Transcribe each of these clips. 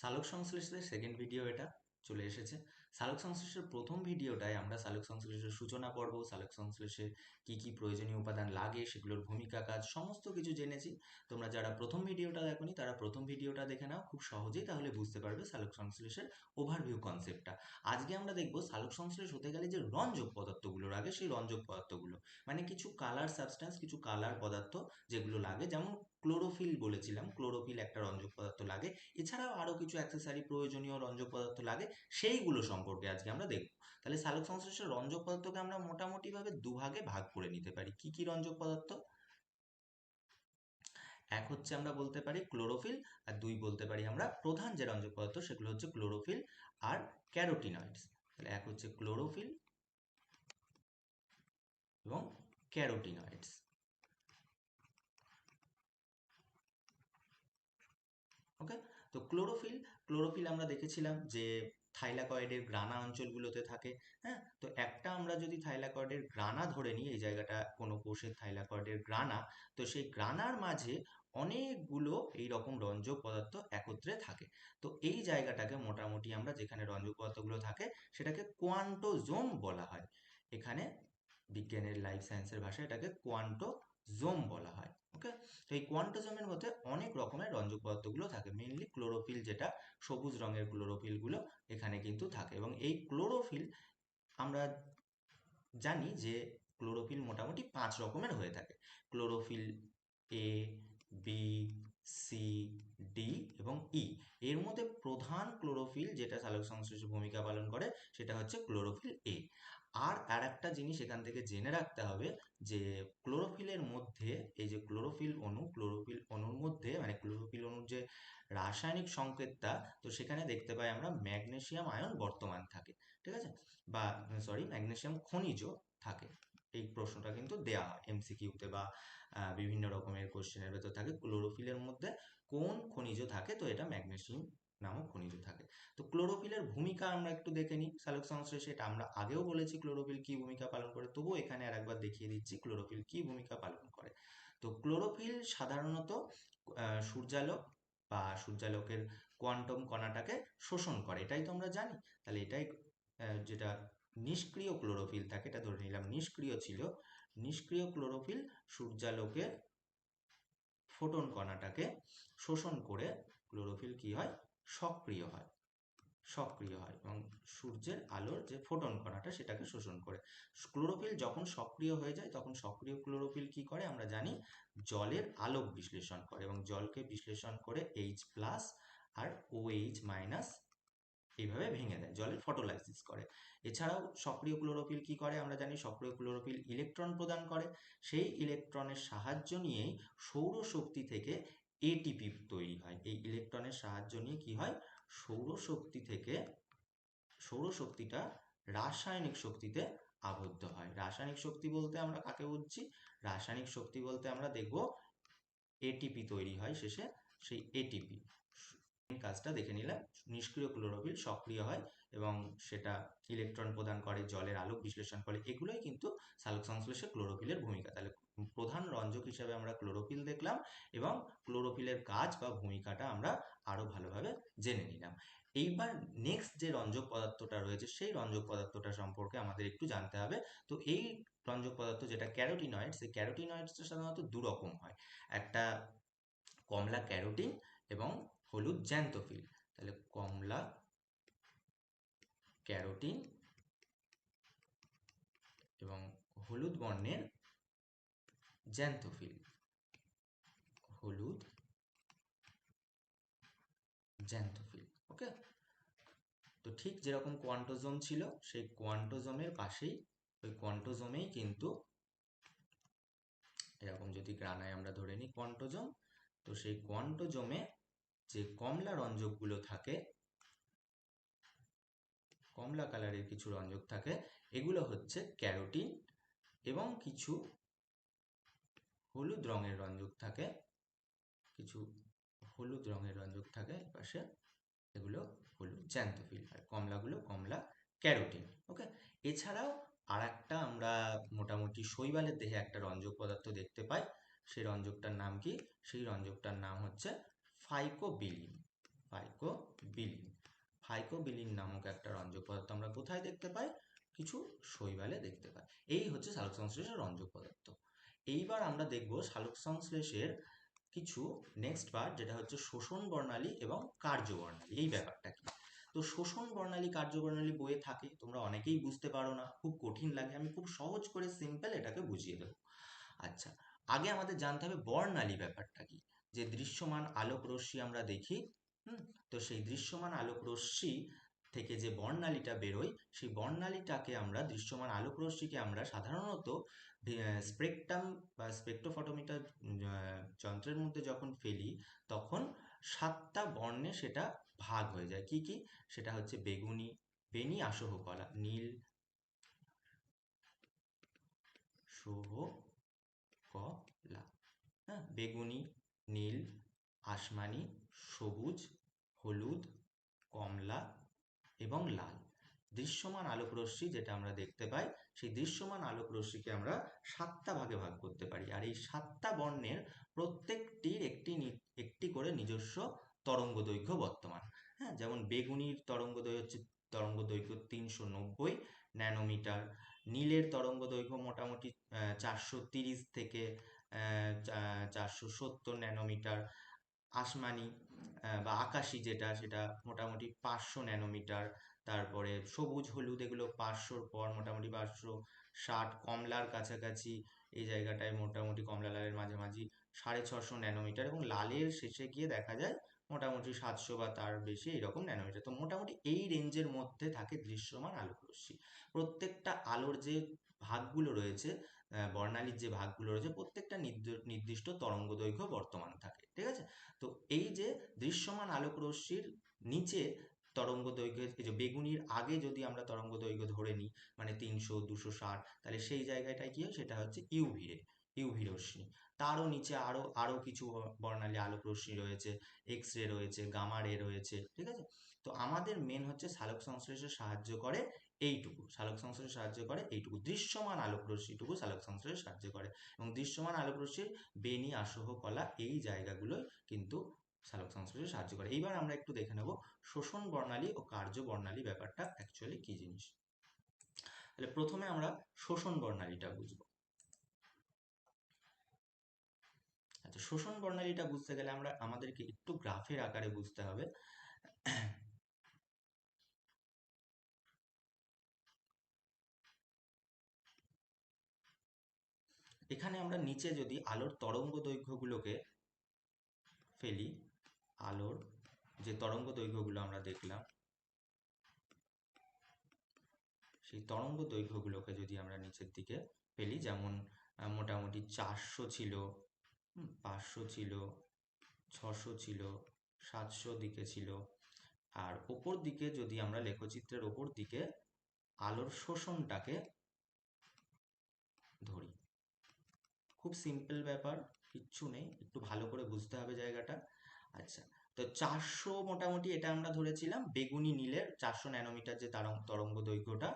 সালোক সংশ্লেষের second video এটা চলে এসেছে। সালোক সংশ্লেষের প্রথম ভিডিওটায় আমরা সালোক সংশ্লেষের সূচনা পর্ব, সালোক সংশ্লেষে কি কি প্রয়োজনীয় উপাদান লাগে, সেগুলোর ভূমিকা কাজ, সমস্ত কিছু জেনেছি। তোমরা যারা প্রথম ভিডিওটা দেখোনি, তারা প্রথম ভিডিওটা দেখে নাও, খুব সহজেই তাহলে বুঝতে পারবে সালোক সংশ্লেষের ওভারভিউ কনসেপ্টটা আজকে আমরা দেখব সালোক সংশ্লেষ হতে গেলে যে রঞ্জক পদার্থগুলো লাগে সেই রঞ্জক পদার্থগুলো মানে কিছু কালার সাবস্ট্যান্স কিছু কালার পদার্থ যেগুলো লাগে, যেমন ক্লোরোফিল বলেছিলাম ক্লোরোফিল একটা রঞ্জক পদার্থ লাগে। এছাড়াও আরও কিছু অ্যাক্সেসারি প্রয়োজনীয় রঞ্জক পদার্থ লাগে, সেইগুলো সম্পর্কে আজকে আমরা দেখব। তাহলে সালোক সংশ্লেষের রঞ্জক পদার্থকে আমরা মোটামুটিভাবে দুভাগে ভাগ করে নিতে পারি। কি কি রঞ্জক পদার্থ? এক হচ্ছে আমরা বলতে পারি ক্লোরোফিল, আর দুই বলতে পারি আমরা প্রধান যে রঞ্জক পদার্থ সেগুলো হচ্ছে ক্লোরোফিল আর ক্যারোটিনয়েডস। তাহলে এক হচ্ছে ক্লোরোফিল এবং ক্যারোটিনয়েডস। ওকে? তো ক্লোরোফিল ক্লোরোফিল আমরা দেখেছিলাম যে থাইলাকয়েডের গ্রানা অঞ্চলগুলোতে থাকে হ্যাঁ? তো একটা আমরা যদি থাইলাকয়েডের গ্রানা ধরে নিই, এই জায়গাটা কোনো কোষের থাইলাকয়েডের গ্রানা তো সেই গ্রানার মাঝে অনেকগুলো এই রকম রঞ্জক পদার্থ একত্রে থাকে। তো এই জায়গাটাকে মোটামুটি আমরা যেখানে রঞ্জক পদার্থগুলো থাকে, সেটাকে কোয়ান্টোজোম বলা হয়। এখানে বিজ্ঞানের, লাইফ সায়েন্সের ভাষায় এটাকে কোয়ান্টোজোম বলা হয় ওকে তো এই কোয়ান্টোজোমের মধ্যে অনেক রকমের রঞ্জক পদার্থগুলো থাকে। মেইনলি ক্লোরোফিল যেটা, সবুজ রঙের ক্লোরোফিলগুলো এখানে কিন্তু থাকে। এবং এই ক্লোরোফিল আমরা জানি যে ক্লোরোফিল মোটামুটি পাঁচ রকমের হয়ে থাকে। Chlorophyll A B C D এবং ই এর মধ্যে প্রধান ক্লোরোফিল যেটা সালোক সংশ্লেষে ভূমিকা পালন করে, সেটা হচ্ছে ক্লোরোফিল এ আর আর একটা জিনিস এখান থেকে জেনে রাখতে হবে যে ক্লোরোফিলের মধ্যে, এই যে ক্লোরোফিল অণু, ক্লোরোফিল অণুর মধ্যে মানে ক্লোরোফিল অণুর যে রাসায়নিক সংকেতটা, তো সেখানে দেখতে পাই আমরা ম্যাগনেসিয়াম আয়ন বর্তমান থাকে, ঠিক আছে? বা সরি ম্যাগনেসিয়াম খনিজ থাকে। এই প্রশ্নটা কিন্তু দেয়া হয় এমসিকিউতে বা বিভিন্ন রকমের কোশ্চেনের ভেতর থাকে, ক্লোরোফিলের মধ্যে কোন খনিজ থাকে, তো এটা ম্যাগনেসিয়াম নামক খনিজ থাকে। তো ক্লোরোফিলের ভূমিকা আমরা একটু দেখে নিই। সালোক সংশ্লেষে এটা আমরা আগেও বলেছি ক্লোরোফিল কি ভূমিকা পালন করে, তবুও এখানে আর একবার দেখিয়ে দিচ্ছি ক্লোরোফিল কি ভূমিকা পালন করে। তো ক্লোরোফিল সাধারণত সূর্যালোক বা সূর্যালোকের কোয়ান্টাম কণাটাকে শোষণ করে, এটাই তো আমরা জানি। তাহলে এটাই যেটা নিষ্ক্রিয় ক্লোরোফিল থাকে, এটা ধরে নিলাম নিষ্ক্রিয় ছিল, নিষ্ক্রিয় ক্লোরোফিল সূর্যালোকের ফোটন কণাটাকে শোষণ করে ক্লোরোফিল কি হয়? সক্রিয় হয়। সক্রিয় হয় এবং সূর্যের আলোর যে ফোটন কণাটা সেটাকে শোষণ করে। ক্লোরোফিল যখন সক্রিয় হয়ে যায়, তখন সক্রিয় ক্লোরোফিল কি করে? আমরা জানি জলের আলোক বিশ্লেষণ করে এবং জলকে বিশ্লেষণ করে এইচ প্লাস আর ও এইচ মাইনাস এইভাবে ভেঙে দেয়, জলের ফটোলাইসিস করে। এছাড়াও সক্রিয় ক্লোরোফিল কি করে? আমরা জানি সক্রিয় ক্লোরোফিল ইলেকট্রন প্রদান করে। সেই ইলেকট্রনের সাহায্য নিয়েই সৌরশক্তি থেকে এটিপি তৈরি হয়। এই ইলেকট্রনের সাহায্য নিয়ে কি হয়? সৌরশক্তি থেকে সৌরশক্তিটা রাসায়নিক শক্তিতে আবদ্ধ হয়। রাসায়নিক শক্তি বলতে আমরা কাকে বুঝছি? রাসায়নিক শক্তি বলতে আমরা দেখব এটিপি তৈরি হয় শেষে সেই এটিপি কাজটা দেখে নিলাম নিষ্ক্রিয় ক্লোরোফিল সক্রিয় হয় এবং সেটা ইলেকট্রন প্রদান করে, জলের আলোক বিশ্লেষণ করে। এগুলোই কিন্তু সালোক সংশ্লেষে ক্লোরোফিলের ভূমিকা। তাহলে প্রধান রঞ্জক হিসাবে আমরা ক্লোরোফিল দেখলাম এবং ক্লোরোফিলের কাজ বা ভূমিকাটা আমরা আরও ভালোভাবে জেনে নিলাম। এইবার নেক্সট যে রঞ্জক পদার্থটা রয়েছে, সেই রঞ্জক পদার্থটা সম্পর্কে আমাদের একটু জানতে হবে। তো এই রঞ্জক পদার্থ যেটা ক্যারোটিনয়েড সেই ক্যারোটিনয়েডসটা সাধারণত দু রকম হয়। একটা কমলা ক্যারোটিন এবং হলুদ জ্যান্তফিল তাহলে কমলা ক্যারোটিন এবং হলুদ বর্ণের জ্যান্তফিল হলুদ। জ্যান্তফিল ওকে? তো ঠিক যেরকম কোয়ান্টোজোম ছিল, সেই কোয়ান্টোজোমের পাশেই, ওই কোয়ান্টোজোমেই কিন্তু এরকম যদি গ্রানায় আমরা ধরে নিই কোয়ান্টোজোম, তো সেই কোয়ান্টোজোমে যে কমলা রঞ্জকগুলো থাকে, কমলা কালারের কিছু রঞ্জক থাকে, এগুলো হচ্ছে ক্যারোটিন এবং কিছু হলুদ রঙের রঞ্জক থাকে, কিছু হলুদ রঙের রঞ্জক থাকে পাশে, এগুলো হলুদ জ্যান্তফিল হয় কমলাগুলো কমলা ক্যারোটিন ওকে এছাড়াও আর একটা আমরা মোটামুটি শৈবালের দেহে একটা রঞ্জক পদার্থ দেখতে পাই, সেই রঞ্জকটার নাম কি? সেই রঞ্জকটার নাম হচ্ছে ফাইকোবিলিন ফাইকোবিলিন ফাইকোবিলিন নামক একটা রঞ্জক পদার্থ আমরা কোথায় দেখতে পাই? কিছু শৈবালে দেখতে পাই। এই হচ্ছে সালোক সংশ্লেষের রঞ্জক পদার্থ। এইবার আমরা দেখব সালোক সংশ্লেষের কিছু নেক্সট পার্ট যেটা হচ্ছে শোষণ বর্ণালী এবং কার্য বর্ণালী, এই ব্যাপারটা কি? তো শোষণ বর্ণালী, কার্য বর্ণালী বইয়ে থাকে, তোমরা অনেকেই বুঝতে পারো না, খুব কঠিন লাগে, আমি খুব সহজ করে সিম্পল এটাকে বুঝিয়ে দেবো। আচ্ছা আগে আমাদের জানতে হবে বর্ণালী ব্যাপারটা কি? যে দৃশ্যমান আলোক রশ্মি আমরা দেখি, হুম? তো সেই দৃশ্যমান আলোক রশ্মি থেকে যে বর্ণালীটা বেরোয়, সেই বর্ণালীটাকে আমরা, দৃশ্যমান আলোক রশ্মিকে আমরা সাধারণত স্পেকট্রাম বা স্পেকট্রোফটোমিটার যন্ত্রের মধ্যে যখন ফেলি, তখন সাতটা বর্ণে সেটা ভাগ হয়ে যায়। কি কি? সেটা হচ্ছে বেগুনি বেনি আসহ কলা নীল সহ কলা হ্যাঁ বেগুনি, নীল, আসমানি, সবুজ, হলুদ, কমলা এবং লাল। দৃশ্যমান আলোক রশ্মি যেটা আমরা দেখতে পাই, সেই দৃশ্যমান আলোক রশ্মিকে আমরা সাতটা ভাগে ভাগ করতে পারি। আর এই সাতটা বর্ণের প্রত্যেকটির একটি একটি করে নিজস্ব তরঙ্গ দৈর্ঘ্য বর্তমান। হ্যাঁ যেমন বেগুনির তরঙ্গ দৈর্ঘ্য হচ্ছে তরঙ্গ দৈর্ঘ্য তিনশো নব্বই, ন্যানোমিটার। নীলের তরঙ্গ দৈর্ঘ্য মোটামুটি চারশো তিরিশ থেকে চারশো সত্তর ন্যানোমিটার। আসমানি বা আকাশি যেটা, সেটা মোটামুটি পাঁচশো ন্যানোমিটার। তারপরে সবুজ, হলুদ, এগুলো পাঁচশোর পর মোটামুটি পাঁচশো ষাট। কমলার কাছাকাছি এই জায়গাটায় মোটামুটি কমলা লালের মাঝামাঝি সাড়ে ছশো ন্যানোমিটার এবং লালের শেষে গিয়ে দেখা যায় মোটামুটি সাতশো বা তার বেশি এরকম ন্যানোমিটার। তো মোটামুটি এই রেঞ্জের মধ্যে থাকে দৃশ্যমান আলোক রশ্মি প্রত্যেকটা আলোর যে ভাগগুলো রয়েছে বর্ণালীর যে ভাগগুলো রয়েছে, প্রত্যেকটা নির্দিষ্ট তরঙ্গ দৈর্ঘ্য বর্তমান থাকে, ঠিক আছে? তো এই যে দৃশ্যমান আলোক রশ্মির নিচে তরঙ্গ দৈর্ঘ্য এই যে বেগুনির আগে যদি আমরা তরঙ্গ দৈর্ঘ্য ধরে নিই মানে তিনশো, দুশো ষাট, তাহলে সেই জায়গাটায় কি হয়? সেটা হচ্ছে ইউভি রে, ইউভি রশ্মি। তারও নিচে আরও আরও কিছু বর্ণালী আলোক রশ্মি রয়েছে এক্স রে রয়েছে গামা রে রয়েছে, ঠিক আছে? তো আমাদের মেন হচ্ছে সালোক সংশ্লেষে সাহায্য করে এইটুকু, সালোক সংশ্লেষে সাহায্য করে এইটুকু। দৃশ্যমান আলোক রশ্মিটুকু সালোক সংশ্লেষে সাহায্য করে এবং দৃশ্যমান আলোক রশ্মির বেনি আসহ, কলা এই জায়গাগুলোই কিন্তু সালোক সংশ্লেষে সাহায্য করে। এইবার আমরা একটু দেখে নেব শোষণ বর্ণালী ও কার্য বর্ণালী ব্যাপারটা অ্যাকচুয়ালি কি জিনিস? তাহলে প্রথমে আমরা শোষণ বর্ণালীটা বুঝব। আচ্ছা শোষণ বর্ণালীটা বুঝতে গেলে আমরা আমাদেরকে একটু গ্রাফের আকারে বুঝতে হবে। এখানে আমরা নিচে যদি আলোর তরঙ্গ দৈর্ঘ্যগুলোকে ফেলি, আলোর যে তরঙ্গ দৈর্ঘ্যগুলো আমরা দেখলাম, সেই তরঙ্গ দৈর্ঘ্যগুলোকে যদি আমরা নিচের দিকে ফেলি, যেমন মোটামুটি চারশো ছিল পাঁচশো ছিল, ছশো ছিল, সাতশো দিকে ছিল। আর ওপর দিকে যদি আমরা লেখচিত্রের ওপর দিকে আলোর শোষণটাকে ধরি খুব সিম্পল ব্যাপার, কিচ্ছু নেই, একটু ভালো করে বুঝতে হবে জায়গাটা। আচ্ছা তো চারশো মোটামুটি এটা আমরা ধরেছিলাম বেগুনি নীলের, চারশো ন্যানোমিটার যে তরঙ্গ দৈর্ঘ্যটা,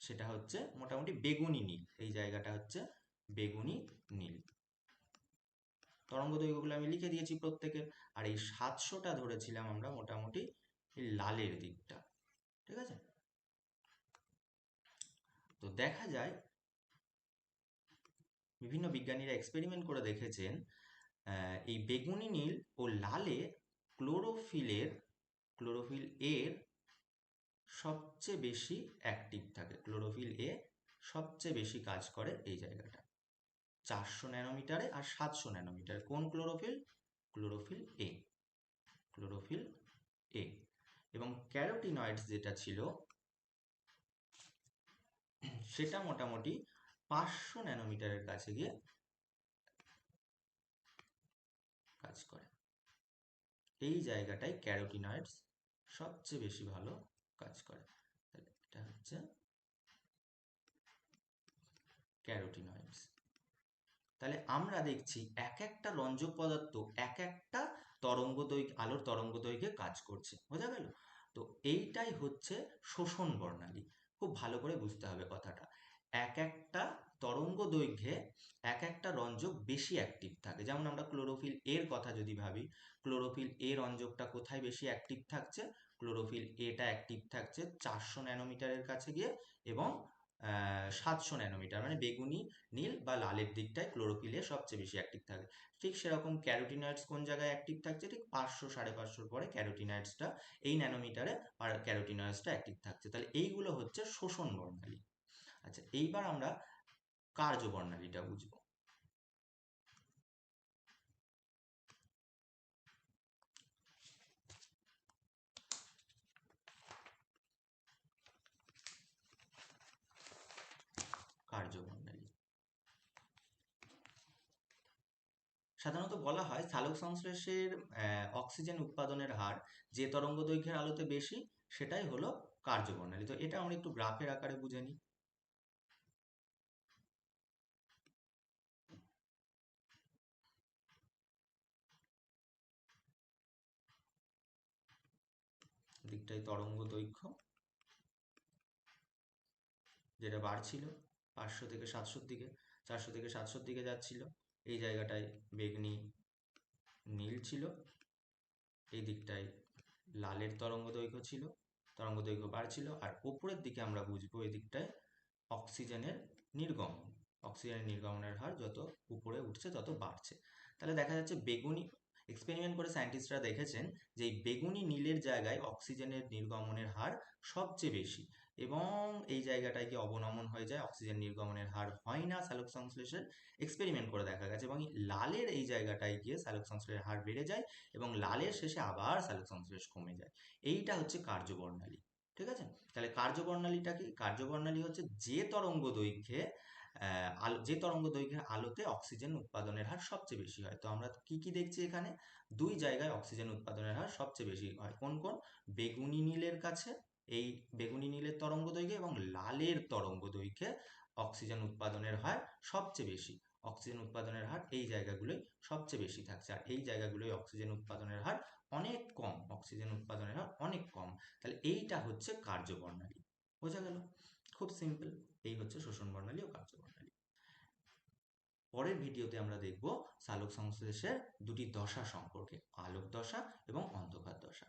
সেটা হচ্ছে মোটামুটি বেগুনি নীল, এই জায়গাটা হচ্ছে বেগুনি নীল। তরঙ্গ দৈর্ঘ্যগুলো আমি লিখে দিয়েছি প্রত্যেকের, আর এই সাতশোটা ধরেছিলাম আমরা মোটামুটি লালের দিকটা, ঠিক আছে? তো দেখা যায় বিভিন্ন বিজ্ঞানীরা এক্সপেরিমেন্ট করে দেখেছেন এই বেগুনি নীল ও লালে ক্লোরোফিলের, ক্লোরোফিল এর সবচেয়ে বেশি অ্যাক্টিভ থাকে। ক্লোরোফিল এ সবচেয়ে বেশি কাজ করে এই জায়গাটা। চারশো ন্যানোমিটারে আর সাতশো ন্যানোমিটার। কোন chlorophyll? Chlorophyll A chlorophyll A এবং ক্যারোটিনয়েডস যেটা ছিল, সেটা মোটামুটি পাঁচশো ন্যানোমিটারের কাছে গিয়ে কাজ করে। এই জায়গাটায় ক্যারোটিনয়েডস সবচেয়ে বেশি ভালো কাজ করে। এটা হচ্ছে ক্যারোটিনয়েডস। তাহলে আমরা দেখছি এক একটা রঞ্জক পদার্থ এক একটা তরঙ্গ আলোর তরঙ্গ কাজ করছে। বোঝা গেল? তো এইটাই হচ্ছে শোষণ বর্ণালী। খুব ভালো করে বুঝতে হবে কথাটা। এক একটা তরঙ্গ দৈর্ঘ্যে এক একটা রঞ্জক বেশি অ্যাক্টিভ থাকে। যেমন আমরা ক্লোরোফিল এর কথা যদি ভাবি ক্লোরোফিল এ রঞ্জকটা কোথায় বেশি অ্যাক্টিভ থাকছে? ক্লোরোফিল এটা অ্যাক্টিভ থাকছে চারশো ন্যানোমিটারের কাছে গিয়ে এবং সাতশো ন্যানোমিটার মানে বেগুনি, নীল বা লালের দিকটায় ক্লোরোফিলে সবচেয়ে বেশি অ্যাক্টিভ থাকে। ঠিক সেরকম ক্যারোটিনয়েডস কোন জায়গায় অ্যাক্টিভ থাকছে? ঠিক পাঁচশো, সাড়ে পাঁচশোর পরে ক্যারোটিনয়েডসটা এই ন্যানোমিটারে আর ক্যারোটিনয়েডসটা অ্যাক্টিভ থাকছে। তাহলে এইগুলো হচ্ছে শোষণ বর্ণালী। আচ্ছা এইবার আমরা কার্য বর্ণালীটা বুঝব। কার্যবর্ণালী। সাধারণত বলা হয় সালোক সংশ্লেষের অক্সিজেন উৎপাদনের হার যে তরঙ্গ দৈর্ঘ্যের আলোতে বেশি, সেটাই হলো কার্যবর্ণালী। তো এটা আমরা একটু গ্রাফের আকারে বুঝে নিই। দিকটাই তরঙ্গ দৈর্ঘ্য, যেটা বাড়ছিল পাঁচশো থেকে সাতশোর দিকে, চারশো থেকে সাতশোর দিকে যাচ্ছিল। এই জায়গাটায় বেগনি নীল ছিল, এই দিকটায় লালের তরঙ্গ দৈর্ঘ্য ছিল, তরঙ্গ দৈর্ঘ্য বাড়ছিল, আর ওপরের দিকে আমরা বুঝব এই দিকটায় অক্সিজেনের নির্গমন। অক্সিজেনের নির্গমনের হার যত উপরে উঠছে তত বাড়ছে। তাহলে দেখা যাচ্ছে বেগুনি এক্সপেরিমেন্ট করে সায়েন্টিস্টরা দেখেছেন যে এই বেগুনি নীলের জায়গায় অক্সিজেনের নির্গমনের হার সবচেয়ে বেশি এবং এই জায়গাটায় গিয়ে অবনমন হয়ে যায়? অক্সিজেন নির্গমনের হার হয় না সালোক সংশ্লেষের। এক্সপেরিমেন্ট করে দেখা গেছে এবং লালের এই জায়গাটায় গিয়ে সালোক সংশ্লেষের হার বেড়ে যায় এবং লালের শেষে আবার সালোক সংশ্লেষ কমে যায়। এইটা হচ্ছে কার্যবর্ণালী, ঠিক আছে? তাহলে কার্যবর্ণালীটা কি? কার্যবর্ণালী হচ্ছে যে তরঙ্গ দৈর্ঘ্যে আলো, যে তরঙ্গ দৈর্ঘ্যের আলোতে অক্সিজেন উৎপাদনের হার সবচেয়ে বেশি হয়। তো আমরা কি কি দেখছি এখানে? দুই জায়গায় অক্সিজেন উৎপাদনের হার সবচেয়ে বেশি হয়। কোন কোন? বেগুনি নীলের কাছে, এই বেগুনি নীলের তরঙ্গ দৈর্ঘ্যে এবং লালের তরঙ্গ দৈর্ঘ্যে অক্সিজেন উৎপাদনের হার সবচেয়ে বেশি। অক্সিজেন উৎপাদনের হার এই জায়গাগুলোই সবচেয়ে বেশি থাকছে। আর এই জায়গাগুলোই অক্সিজেন উৎপাদনের হার অনেক কম অক্সিজেন উৎপাদনের হার অনেক কম। তাহলে এইটা হচ্ছে কার্যবর্ণালী। বোঝা গেল? খুব সিম্পল। এই হচ্ছে শোষণ বর্ণালী ও কার্য বর্ণালী। পরের ভিডিওতে আমরা দেখব সালোক সংশ্লেষের দুটি দশা সম্পর্কে আলোক দশা এবং অন্ধকার দশা।